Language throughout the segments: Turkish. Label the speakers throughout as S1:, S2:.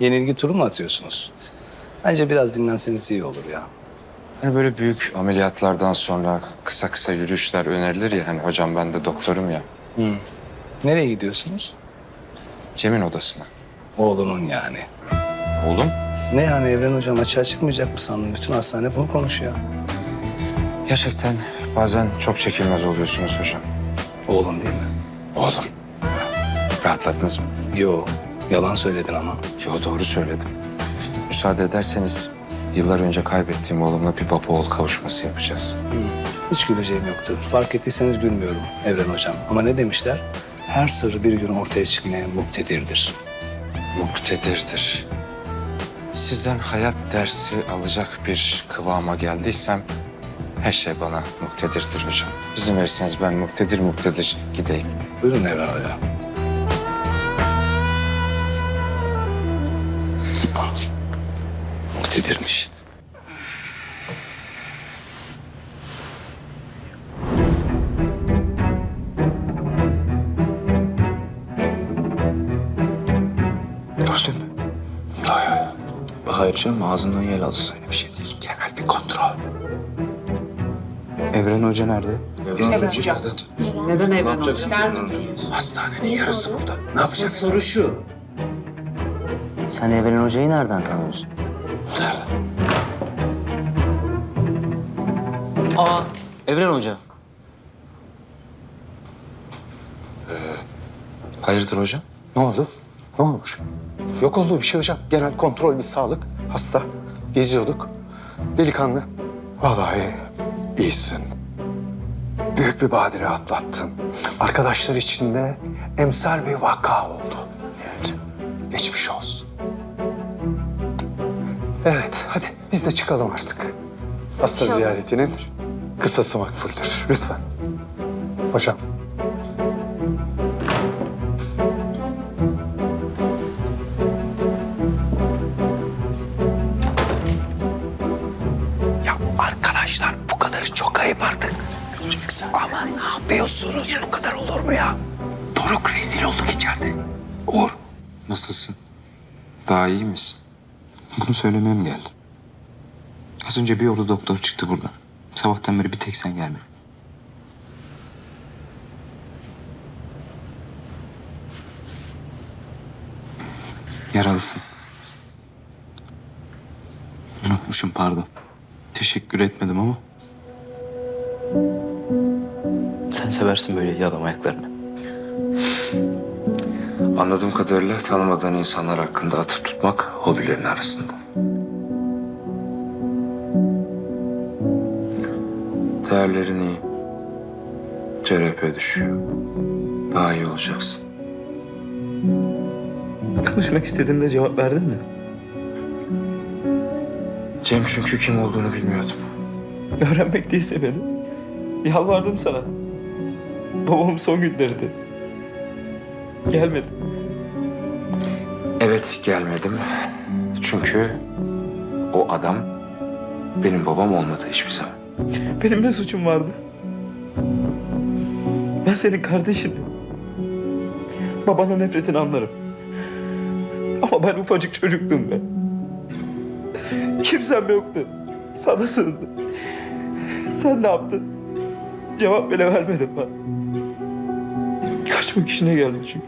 S1: Yenilgi turu mu atıyorsunuz? Bence biraz dinlenseniz iyi olur ya.
S2: Hani böyle büyük ameliyatlardan sonra kısa kısa yürüyüşler önerilir ya. Hani hocam ben de doktorum ya.
S1: Nereye gidiyorsunuz?
S2: Cem'in odasına.
S1: Oğlunun yani.
S2: Oğlum?
S1: Ne yani Evren Hocam açığa çıkmayacak mı sandın? Bütün hastane bunu konuşuyor.
S2: Gerçekten bazen çok çekilmez oluyorsunuz hocam.
S1: Oğlun değil mi?
S2: Oğlum. Rahatladınız mı?
S1: Yo, yalan söyledin ama.
S2: Yo doğru söyledim. Müsaade ederseniz yıllar önce kaybettiğim oğlumla bir baba oğul kavuşması yapacağız.
S1: Hiç güleceğim yoktu. Fark ettiyseniz gülmüyorum Evren Hocam. Ama ne demişler? Her sır bir gün ortaya çıkmaya muktedirdir.
S2: Muktedirdir. Sizden hayat dersi alacak bir kıvama geldiysem her şey bana muktedirdir hocam. İzin verirseniz ben muktedir muktedir gideyim.
S1: Buyurun Evren Hocam. Muktedirmiş.
S3: Gördün mü? Hayır. Hayır canım ağzından yel alsın. Öyle bir şey değil. Genel bir kontrol. Evren Hoca nerede?
S4: Evren Hoca. Neden Evren Hoca? Nerede duruyorsun?
S3: Hastanenin yarısı burada. Ne yapacak?
S4: Soru şu.
S5: Sen Evren Hoca'yı nereden tanıyorsun? Evren Hoca.
S2: Hayırdır hocam?
S3: Ne oldu? Ne olmuş? Yok olduğu bir şey hocam. Genel kontrol bir sağlık. Hasta. Geziyorduk. Delikanlı. Vallahi iyisin. Büyük bir badire atlattın. Arkadaşlar içinde emsal bir vaka oldu. Evet. Geçmiş olsun. Evet, hadi biz de çıkalım artık. Hasta ziyaretinin kısası makbuldür. Lütfen. Hocam. Ya arkadaşlar bu kadarı çok ayıp artık. Ama ne yapıyorsunuz? Bu kadar olur mu ya? Doruk rezil olduk içeride. Uğur.
S2: Nasılsın? Daha iyi misin?
S6: Bunu söylemeye mi geldin? Az önce bir ordu doktor çıktı buradan. Sabahtan beri bir tek sen gelmedin. Yaralısın. Unutmuşum pardon. Teşekkür etmedim ama. Sen seversin böyle yalan ayaklarını.
S2: Anladığım kadarıyla tanımadığın insanlar hakkında atıp tutmak hobilerin arasında. Değerlerin iyi. CRP düşüyor. Daha iyi olacaksın.
S7: Konuşmak istediğimde cevap verdin mi?
S2: Cem çünkü kim olduğunu bilmiyordum.
S7: Öğrenmek de istemedin. Yalvardım sana. Babamın son günleriydi. Gelmedi.
S2: Evet gelmedim. Çünkü o adam benim babam olmadı hiçbir zaman.
S7: Benim ne suçum vardı? Ben senin kardeşinim. Babana nefretini anlarım. Ama ben ufacık çocuktum be. Kimsem yoktu. Sana sığındım. Sen ne yaptın? Cevap bile vermedin bana. Kaçmak işine geldin çünkü.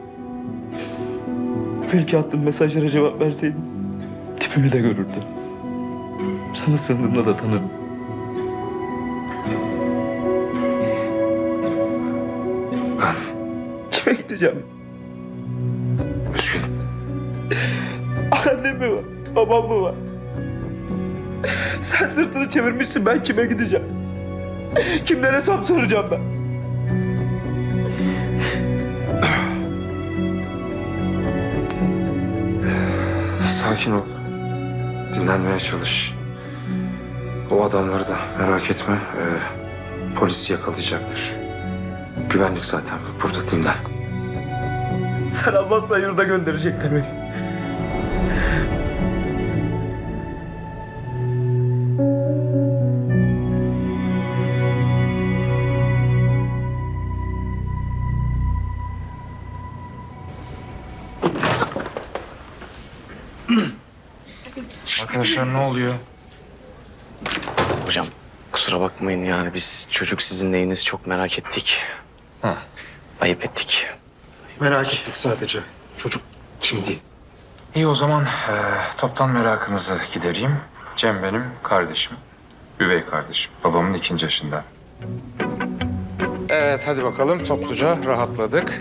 S7: Belki attığım mesajlara cevap verseydin tipimi de görürdün. Sana sığındığımda da tanırım. Gideceğim?
S2: üzgünüm.
S7: Annem mi var? Babam mı var? Sen sırtını çevirmişsin ben kime gideceğim? Kimden hesap soracağım ben?
S2: Sakin ol. Dinlenmeye çalış. O adamları da merak etme. Ee, polis yakalayacaktır. Güvenlik zaten burada dinlen.
S7: Sen almazsan yurda gönderecekler beni.
S2: Arkadaşlar ne oluyor?
S8: Hocam kusura bakmayın yani biz çocuk sizin neyiniz çok merak ettik. Ayıp ettik.
S3: Merak ettik sadece. Çocuk kim değil.
S2: İyi o zaman eee, toptan merakınızı gidereyim. Cem benim kardeşim. Üvey kardeşim. Babamın ikinci yaşında. Evet hadi bakalım topluca rahatladık.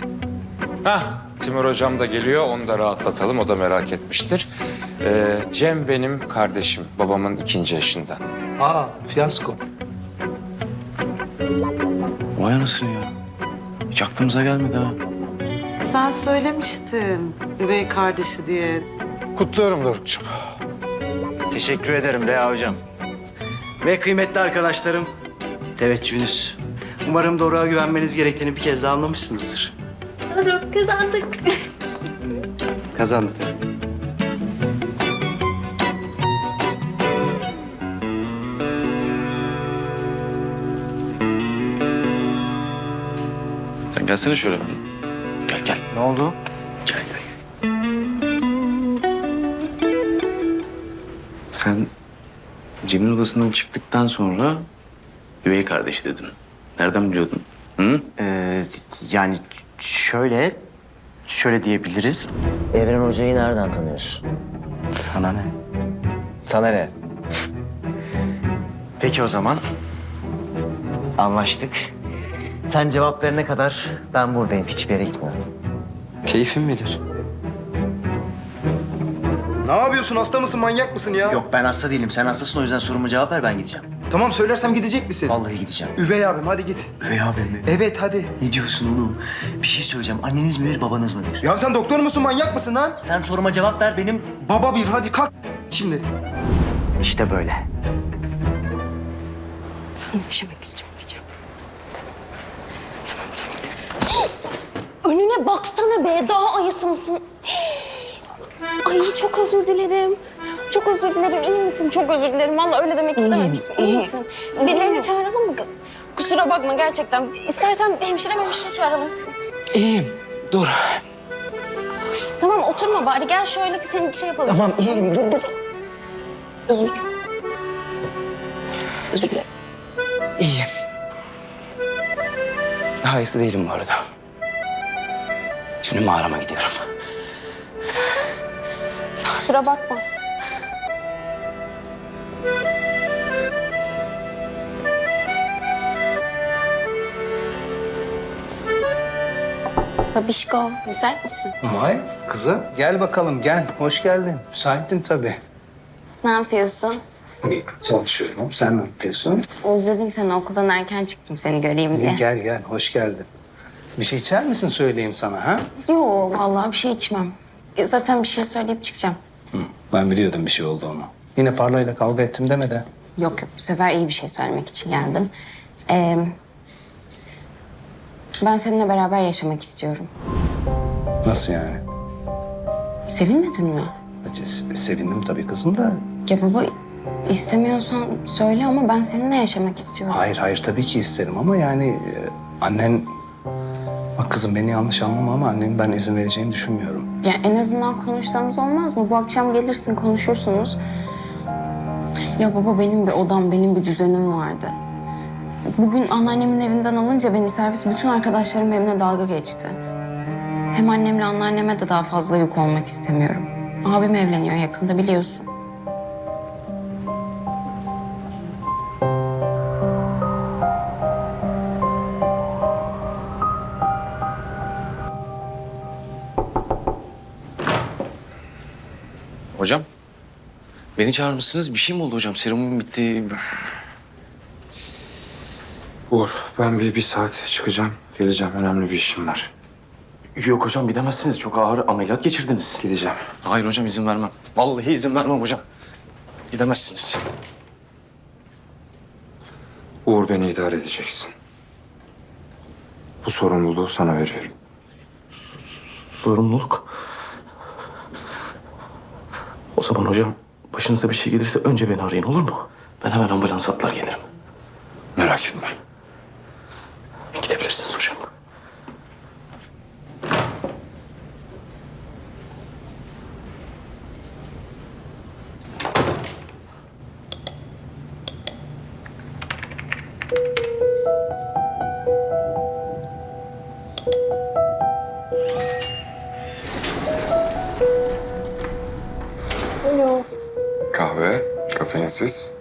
S2: Hah Timur hocam da geliyor onu da rahatlatalım o da merak etmiştir. Eee, Cem benim kardeşim babamın ikinci yaşında.
S1: Aa fiyasko.
S8: Vay anasını ya. Hiç aklımıza gelmedi ha.
S4: Sen söylemiştin üvey kardeşi diye.
S3: Kutluyorum Doruk'cum.
S5: Teşekkür ederim Reha Hocam. Ve kıymetli arkadaşlarım, teveccühünüz. Umarım Doruk'a güvenmeniz gerektiğini bir kez daha anlamışsınızdır.
S9: Doruk kazandık.
S5: Kazandık.
S8: Sen gelsene şöyle. Gel.
S5: Oldu?
S8: Gel gel. Sen Cem'in odasından çıktıktan sonra üvey kardeş dedin. Nereden biliyordun? Hı?
S5: Ee, yani şöyle, şöyle diyebiliriz. Evren Hoca'yı nereden tanıyorsun? Sana ne? Sana ne? Peki o zaman. Anlaştık. Sen cevap verene kadar ben buradayım. Hiçbir yere gitmiyorum.
S6: Keyfin bilir.
S10: Ne yapıyorsun? Hasta mısın? Manyak mısın ya?
S5: Yok ben hasta değilim. Sen hastasın o yüzden soruma cevap ver ben gideceğim.
S10: Tamam söylersem gidecek misin?
S5: Vallahi gideceğim.
S10: Üvey abim hadi git.
S5: Üvey abim mi?
S10: Evet hadi.
S5: Ne diyorsun oğlum? Bir şey söyleyeceğim. Anneniz mi bir, babanız mı bir?
S10: Ya sen doktor musun? Manyak mısın lan?
S5: Sen soruma cevap ver benim.
S10: Baba bir hadi kalk şimdi.
S5: İşte böyle.
S9: Sen yaşamak istiyorum diyeceğim. Tamam tamam. Önüne baksana be. Daha ayısı mısın? Ay çok özür dilerim. Çok özür dilerim. İyi misin? Çok özür dilerim. Vallahi öyle demek istememiştim. İyi misin? Birilerini çağıralım mı? Kusura bakma gerçekten. İstersen hemşire hemşire çağıralım.
S7: İyiyim. Dur.
S9: Tamam oturma bari. Gel şöyle ki senin şey yapalım. Tamam iyiyim. Dur dur. Özür dilerim. Özür dilerim.
S7: İyiyim. Daha iyisi değilim bu arada. Şimdi mağarama gidiyorum.
S9: Kusura bakma. Babişko, müsait misin?
S1: Vay kızım gel bakalım gel. Hoş geldin. Müsaittin tabii.
S9: Ne yapıyorsun?
S1: İyi, Çalışıyorum. Sen ne yapıyorsun?
S9: Özledim seni. Okuldan erken çıktım seni göreyim diye.
S1: İyi, gel gel hoş geldin. Bir şey içer misin söyleyeyim sana ha?
S9: Yok, vallahi bir şey içmem. E, Zaten bir şey söyleyip çıkacağım.
S1: Hı, ben biliyordum bir şey olduğunu. Yine parlayla kavga ettim deme de.
S9: Yok yok, bu sefer iyi bir şey söylemek için geldim. Ee, ben seninle beraber yaşamak istiyorum.
S1: Nasıl yani?
S9: Sevinmedin mi?
S1: Se- Sevindim tabii kızım da.
S9: Ya baba istemiyorsan söyle ama ben seninle yaşamak istiyorum.
S1: Hayır hayır tabii ki isterim ama yani e, annen... Bak kızım beni yanlış anlama ama annenin ben izin vereceğini düşünmüyorum.
S9: Ya en azından konuşsanız olmaz mı? Bu akşam gelirsin konuşursunuz. Ya baba benim bir odam, benim bir düzenim vardı. Bugün anneannemin evinden alınca beni servis bütün arkadaşlarım evine dalga geçti. Hem annemle anneanneme de daha fazla yük olmak istemiyorum. Abim evleniyor yakında biliyorsun.
S8: Hocam. Beni çağırmışsınız. Bir şey mi oldu hocam? Serumum bitti.
S2: Uğur ben bir, bir saat çıkacağım. Geleceğim önemli bir işim var.
S8: Yok hocam gidemezsiniz. Çok ağır ameliyat geçirdiniz.
S2: Gideceğim.
S8: Hayır hocam izin vermem. Vallahi izin vermem hocam. Gidemezsiniz.
S2: Uğur beni idare edeceksin. Bu sorumluluğu sana veriyorum.
S11: Sorumluluk. Zaman hocam başınıza bir şey gelirse önce beni arayın olur mu? Ben hemen ambulans atlar gelirim.
S2: Merak etme.
S12: Kafeinsiz.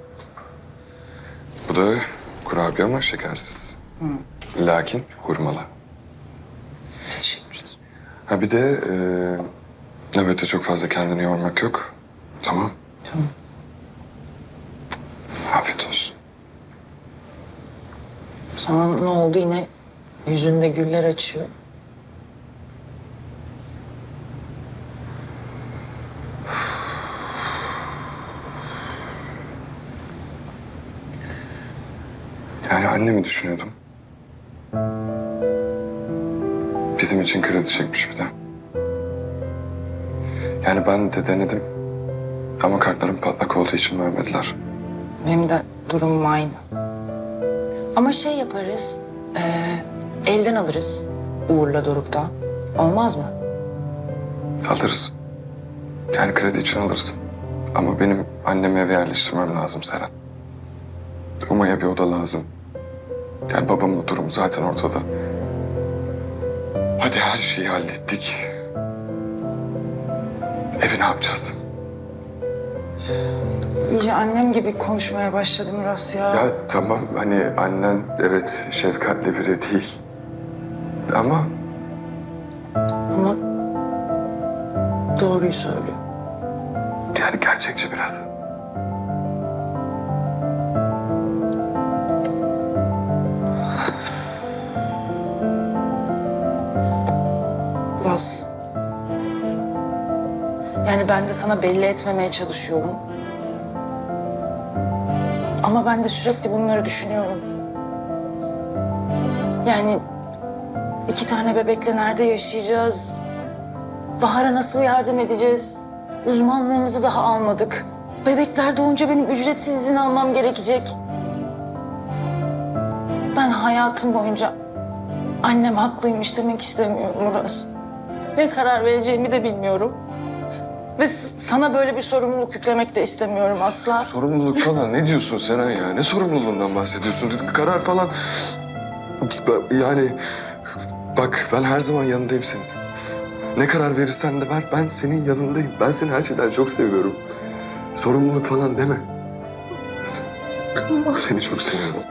S12: Bu da kurabiye ama şekersiz. Lakin hurmalı.
S4: Teşekkür ederim.
S12: Ha bir de e, nöbette çok fazla kendini yormak yok. Tamam.
S4: Tamam.
S12: Afiyet olsun.
S4: Sana ne oldu yine yüzünde güller açıyor.
S12: Annemi düşünüyordum. Bizim için kredi çekmiş bir de. Yani ben de denedim. Ama kartlarım patlak olduğu için vermediler.
S4: Benim de durumum aynı. Ama şey yaparız. eee, elden alırız. Uğur'la Doruk'tan. Olmaz mı?
S12: Alırız. Yani kredi için alırız. Ama benim annemi eve yerleştirmem lazım Seren. Uma'ya bir oda lazım. Yani babamın durumu zaten ortada. Hadi her şeyi hallettik. Evi ne yapacağız?
S4: İyice annem gibi konuşmaya başladım Murat ya.
S12: Ya tamam hani annen evet şefkatli biri değil. Ama
S4: Ama doğruyu söylüyor.
S12: yani gerçekçi biraz.
S4: Biraz. Yani ben de sana belli etmemeye çalışıyorum. Ama ben de sürekli bunları düşünüyorum. Yani iki tane bebekle nerede yaşayacağız? Bahar'a nasıl yardım edeceğiz? Uzmanlığımızı daha almadık. Bebekler doğunca benim ücretsiz izin almam gerekecek. Ben hayatım boyunca annem haklıymış demek istemiyorum Murat. Ne karar vereceğimi de bilmiyorum. Ve sana böyle bir sorumluluk yüklemek de istemiyorum asla.
S12: Sorumluluk falan ne diyorsun Seren ya? Ne sorumluluğundan bahsediyorsun? Karar falan... Yani bak ben her zaman yanındayım senin. Ne karar verirsen de ver ben senin yanındayım. Ben seni her şeyden çok seviyorum. Sorumluluk falan deme. Seni çok seviyorum.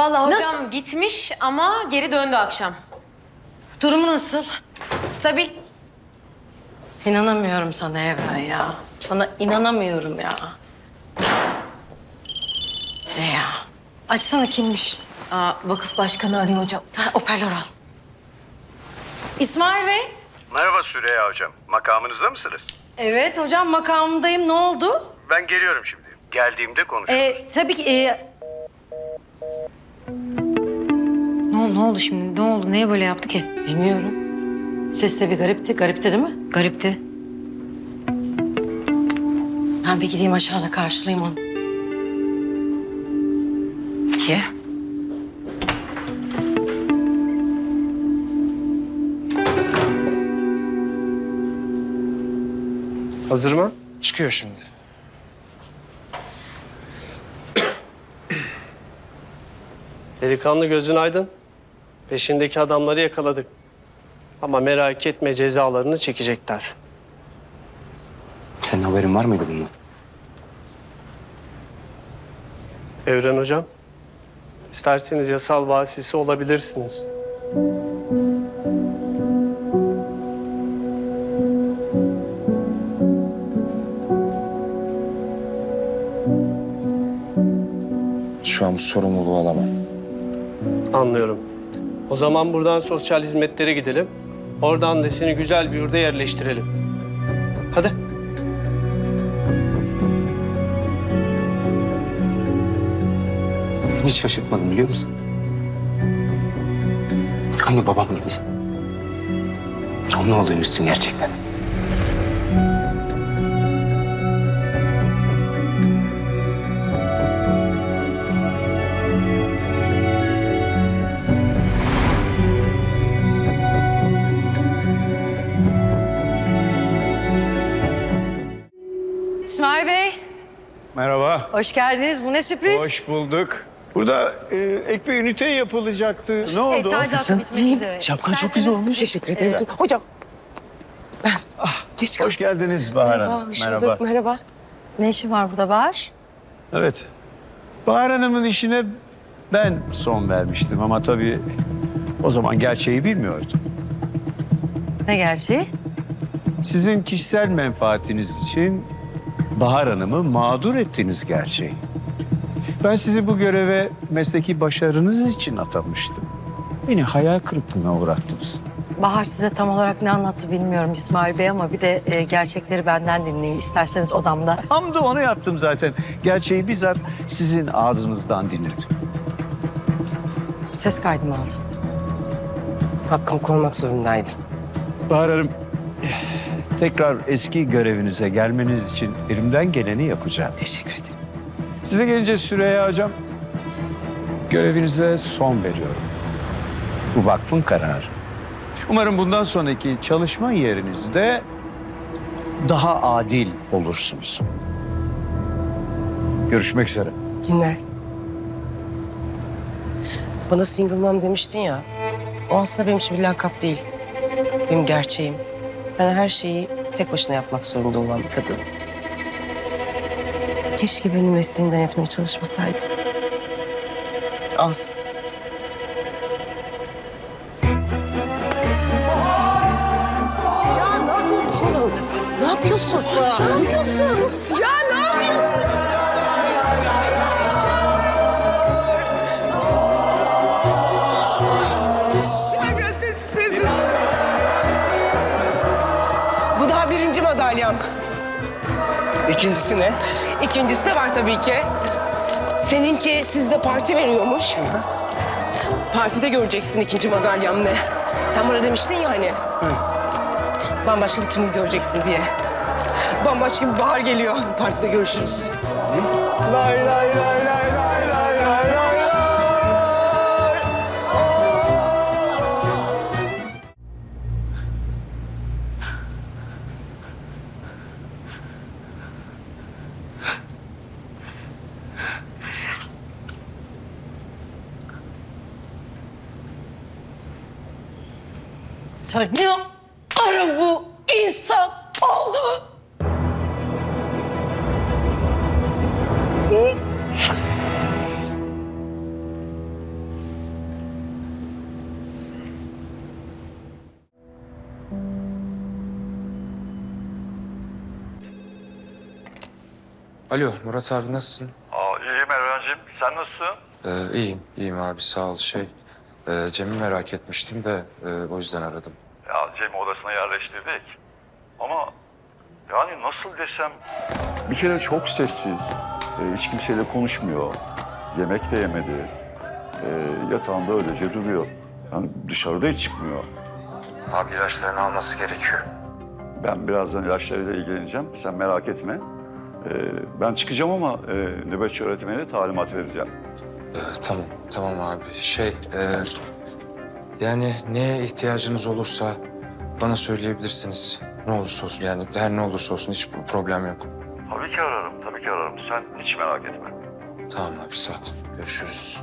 S13: Vallahi hocam gitmiş ama geri döndü akşam.
S14: Durumu nasıl?
S13: Stabil.
S14: İnanamıyorum sana Evren ya. Sana inanamıyorum ya. Ne ya? Açsana kimmiş?
S13: Aa, vakıf başkanı arıyor hocam.
S14: Ha, hoparlör al. İsmail Bey.
S8: Merhaba Süreyya Hocam. Makamınızda mısınız?
S14: Evet hocam makamındayım. Ne oldu?
S8: Ben geliyorum şimdi. Geldiğimde konuşuruz.
S14: Ee, tabii ki... e,
S13: Ne oldu, şimdi? Ne oldu? Niye böyle yaptı ki?
S14: bilmiyorum. Ses de bir garipti. Garipti değil mi?
S13: Garipti.
S14: Ben bir gideyim aşağıda karşılayayım onu.
S13: Ki?
S15: Hazır mı?
S2: Çıkıyor şimdi.
S16: Delikanlı gözün aydın. Peşindeki adamları yakaladık. Ama merak etme cezalarını çekecekler.
S17: Senin haberin var mıydı bundan?
S16: Evren hocam, isterseniz yasal vasisi olabilirsiniz.
S12: Şu an bu sorumluluğu alamam.
S16: Anlıyorum. O zaman buradan sosyal hizmetlere gidelim. Oradan da seni güzel bir yurda yerleştirelim. Hadi.
S17: Hiç şaşırtmadım biliyor musun? Aynı babam gibisin. Onun oğluymuşsun gerçekten.
S14: Hoş geldiniz. Bu ne sürpriz?
S8: Hoş bulduk.
S18: Burada e, ek bir ünite yapılacaktı. Ne oldu?
S4: Şapkan çok güzel olmuş. Teşekkür ederim. Hocam
S18: Hoş geldiniz Bahar Hanım. Merhaba.
S4: merhaba. Ne işin var burada Bahar?
S18: Evet. Bahar Hanım'ın işine ben son vermiştim ama tabii o zaman gerçeği bilmiyordum.
S4: Ne gerçeği?
S18: Sizin kişisel menfaatiniz için Bahar Hanım'ı mağdur ettiğiniz gerçeği. Ben sizi bu göreve mesleki başarınız için atamıştım. Beni hayal kırıklığına uğrattınız.
S4: Bahar size tam olarak ne anlattı bilmiyorum İsmail Bey ama bir de e, gerçekleri benden dinleyin. İsterseniz odamda.
S18: Tam da onu yaptım zaten. Gerçeği bizzat sizin ağzınızdan dinledim.
S4: Ses kaydımı aldın.
S19: Hakkımı korumak zorundaydım.
S18: Bahar Hanım, tekrar eski görevinize gelmeniz için elimden geleni yapacağım.
S19: Teşekkür ederim.
S18: Size gelince Süreyya Hocam, görevinize son veriyorum. Bu vakfın kararı. Umarım bundan sonraki çalışma yerinizde daha adil olursunuz. Görüşmek üzere.
S19: Günler. Bana single mom demiştin ya. O aslında benim için bir lakap değil. Benim gerçeğim. Ben her şeyi tek başına yapmak zorunda olan bir kadın. Keşke benim mesleğimden etmeye çalışmasaydın. Alsın. Ne yapıyorsun? Ne yapıyorsun? Ya madalyam.
S10: İkincisi ne?
S19: İkincisi de var tabii ki. Seninki sizde parti veriyormuş. Partide göreceksin ikinci madalyam ne. Sen bana demiştin ya hani. Bambaşka bir Timur göreceksin diye. Bambaşka bir bahar geliyor. Partide görüşürüz.
S18: Lay lay lay
S4: Sen ne ara bu insan oldu?
S2: Alo Murat abi nasılsın?
S18: Aa, iyiyim Erven'cim. Sen nasılsın?
S2: Ee, iyiyim, iyiyim abi sağ ol. Şey, e, Cem'i merak etmiştim de e, o yüzden aradım.
S18: Ya Cem'i odasına yerleştirdik. Ama yani nasıl desem... Bir kere çok sessiz. Ee, hiç kimseyle konuşmuyor. Yemek de yemedi. Ee, yatağında öylece duruyor. Yani dışarıda hiç çıkmıyor.
S2: Abi ilaçlarını alması gerekiyor.
S18: Ben birazdan ilaçlarıyla ilgileneceğim. Sen merak etme. Ee, ben çıkacağım ama e, nöbetçi öğretmene de talimat vereceğim.
S2: Ee, tamam, tamam abi. Şey, e, yani neye ihtiyacınız olursa bana söyleyebilirsiniz. Ne olursa olsun yani her ne olursa olsun hiç problem yok.
S18: Tabii ki ararım, tabii ki ararım. Sen hiç merak etme.
S2: Tamam abi sağ ol. Görüşürüz.